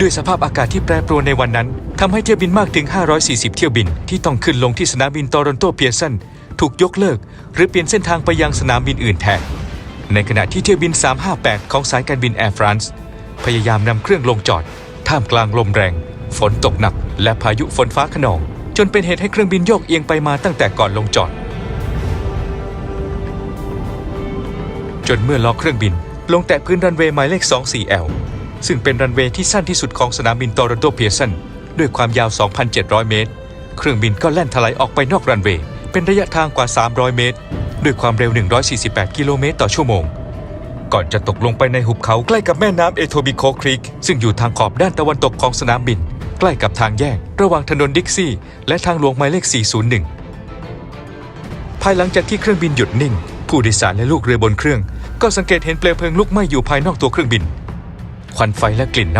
ด้วยสภาพอากาศที่แปรปรวนในวันนั้นทำให้เที่ยวบินมากถึง 540 เที่ยวบินที่ต้องขึ้นลงที่สนามบินโตรอนโตเปียร์สันถูกยกเลิก หรือเปลี่ยนเส้นทางไปยังสนามบินอื่นแทน ในขณะที่เที่ยวบิน 358 ของสายการบินแอร์ฟรานซ์พยายามนำเครื่องลงจอด ท่ามกลางลมแรง ฝนตกหนัก และพายุฝนฟ้าขนอง จนเป็นเหตุให้เครื่องบินโยกเอียงไปมาตั้งแต่ก่อนลงจอด จนเมื่อล้อเครื่องบินลงแตะพื้นรันเวย์หมายเลข 24L ซึ่งเป็นรันเวย์ที่สั้นที่สุดของสนามบินโตรอนโตเพียสันด้วยความยาว 2,700 เมตร เครื่องบินก็แล่นถลายออกไปนอกรันเวย์ เป็นระยะทางกว่า 300 เมตร ด้วยความเร็ว 148 กิโลเมตรต่อชั่วโมง ก่อนจะตกลงไปในหุบเขาใกล้กับแม่น้ำเอโทบิโคครีก ซึ่งอยู่ทางขอบด้านตะวันตกของสนามบิน ใกล้กับทางแยก ระหว่างถนนดิกซี่ และทางหลวงหมายเลข 401 ภายหลังจากที่เครื่องบินหยุดนิ่ง ผู้โดยสารและลูกเรือบนเครื่อง ก็สังเกตเห็นเปลวเพลิงลุกไหม้อยู่ภายนอกตัวเครื่องบิน ควันไฟและกลิ่นน้ำ